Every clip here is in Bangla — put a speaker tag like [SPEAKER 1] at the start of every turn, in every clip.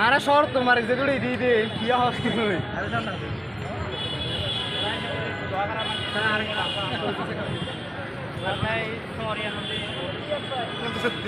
[SPEAKER 1] আরে সর তোমার যেগুলো দিয়ে দে কি হস তুই সত্য।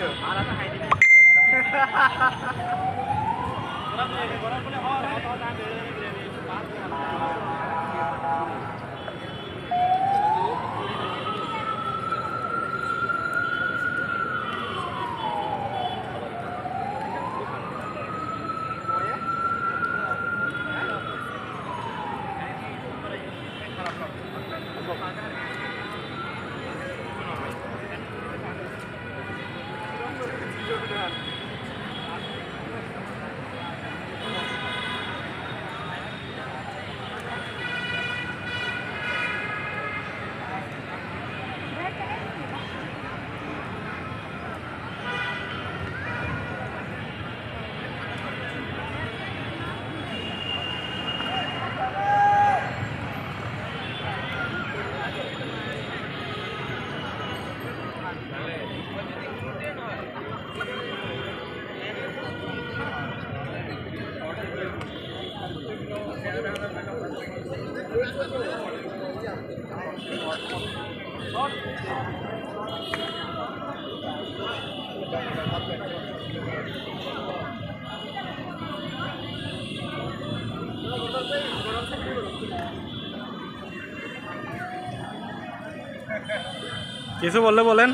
[SPEAKER 2] কিছু বললে বলেন।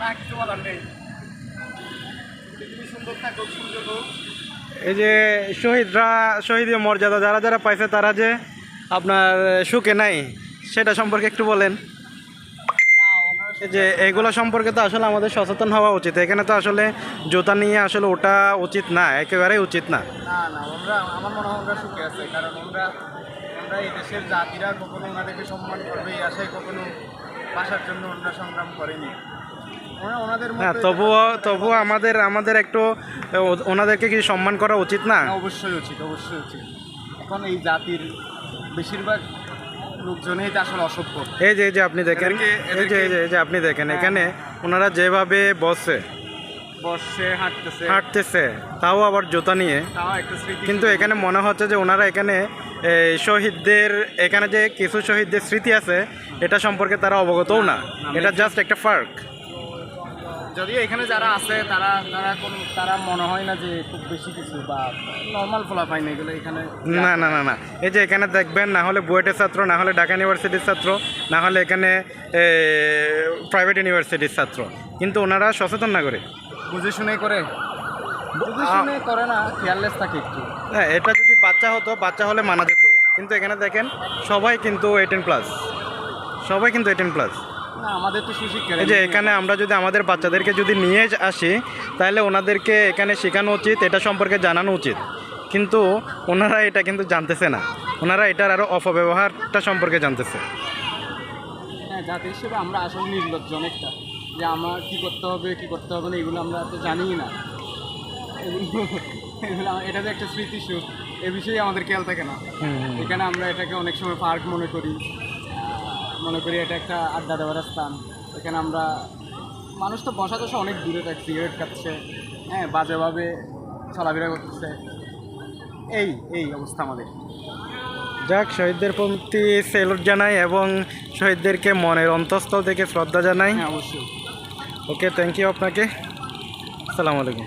[SPEAKER 1] না কিছু বলার নেই। সুন্দর থাকুক সূর্য হোক
[SPEAKER 2] এই যে শহীদরা শহীদের মর্যাদা যারা যারা পাইছে তারা যে আপনার সুখে নাই সেটা সম্পর্কে একটু বলেন। যে এগুলো সম্পর্কে তো আসলে আমাদের সচেতন হওয়া উচিত। এখানে তো আসলে জুতা নিয়ে আসলে ওটা উচিত না একেবারেই উচিত না।
[SPEAKER 1] না না আমরা আমার মনে হয় আমরা সুখে আছে কারণ আমরা আমরা এই দেশের জাতিরা কখনো ওনাদেরকে সম্মান করবে এই আশায় কখনো বাসার জন্য ওনারা সংগ্রাম করেনি।
[SPEAKER 2] হ্যাঁ তবুও তবুও আমাদের আমাদের একটু ওনাদেরকে কি সম্মান করা উচিত না,
[SPEAKER 1] অবশ্যই উচিত অবশ্যই উচিত। এখন এই জাতির বেশিরভাগ লোকজনেই আসলে অসভ্য।
[SPEAKER 2] এই যে এই যে আপনি দেখেন এই যে এই যে এই যে আপনি দেখেন
[SPEAKER 1] হ্যাঁ,
[SPEAKER 2] এখানে ওনারা যেভাবে বসে
[SPEAKER 1] বসে হাঁটতেছে।
[SPEAKER 2] হাঁটতেছে তাও আবার জুতা নিয়ে। কিন্তু এখানে মনে হচ্ছে যে ওনারা এখানে শহীদদের এখানে যে কিছু শহীদদের স্মৃতি আছে এটা সম্পর্কে তারা অবগতও না।
[SPEAKER 1] না,
[SPEAKER 2] এটা জাস্ট একটা ফার্ক।
[SPEAKER 1] যদিও এখানে যারা আছে তারা তারা কোন তারা মনে হয় না যে খুব বেশি কিছু বা নর্মাল ফলা পায় না এগুলো এখানে।
[SPEAKER 2] না না না না। এই যে এখানে দেখবেন না হলে বুয়েটের ছাত্র না হলে ঢাকা ইউনিভার্সিটির ছাত্র না হলে এখানে প্রাইভেট ইউনিভার্সিটির ছাত্র। কিন্তু ওনারা সচেতন না করে।
[SPEAKER 1] বুঝে শুনে করে। বুঝে শুনে করে না কেয়ারলেস থাকে একটু।
[SPEAKER 2] হ্যাঁ এটা যদি বাচ্চা হতো বাচ্চা হলে মানা যেত। কিন্তু এখানে দেখেন সবাই কিন্তু এইটিন প্লাস সবাই কিন্তু এইটিন প্লাস
[SPEAKER 1] আমাদের তো সুশিক্ষা
[SPEAKER 2] এই যে এখানে আমরা যদি আমাদের বাচ্চাদেরকে যদি নিয়ে আসি তাহলে ওনাদেরকে এখানে শেখানো উচিত এটা সম্পর্কে জানানো উচিত। কিন্তু ওনারা এটা কিন্তু জানতেছে না। ওনারা এটার আরও অপব্যবহারটা সম্পর্কে জানতেছে।
[SPEAKER 1] হ্যাঁ জাতি হিসেবে আমরা আসলে নির্লজ্জ অনেকটা। যে আমার কী করতে হবে কী করতে হবে না এগুলো আমরা তো জানিই না। এগুলো- এগুলো এটা যে একটা স্মৃতিসুখ এ বিষয়ে আমাদের খেয়াল থাকে না। এখানে আমরা এটাকে অনেক সময় পার্ক মনে করি। মনে করি এটা একটা আড্ডা দেওয়ার স্থান। এখানে আমরা মানুষ তো বসা বসা অনেক দূরে থাকে সিগারেট খাচ্ছে হ্যাঁ বাজেভাবে চলাফেরা করতেছে। এই এই অবস্থা আমাদের।
[SPEAKER 2] যাক শহীদদের প্রতি সেলুট জানাই এবং শহীদদেরকে মনের অন্তঃস্থল থেকে শ্রদ্ধা জানাই।
[SPEAKER 1] হ্যাঁ অবশ্যই।
[SPEAKER 2] ওকে থ্যাংক ইউ আপনাকে। আসসালামু আলাইকুম।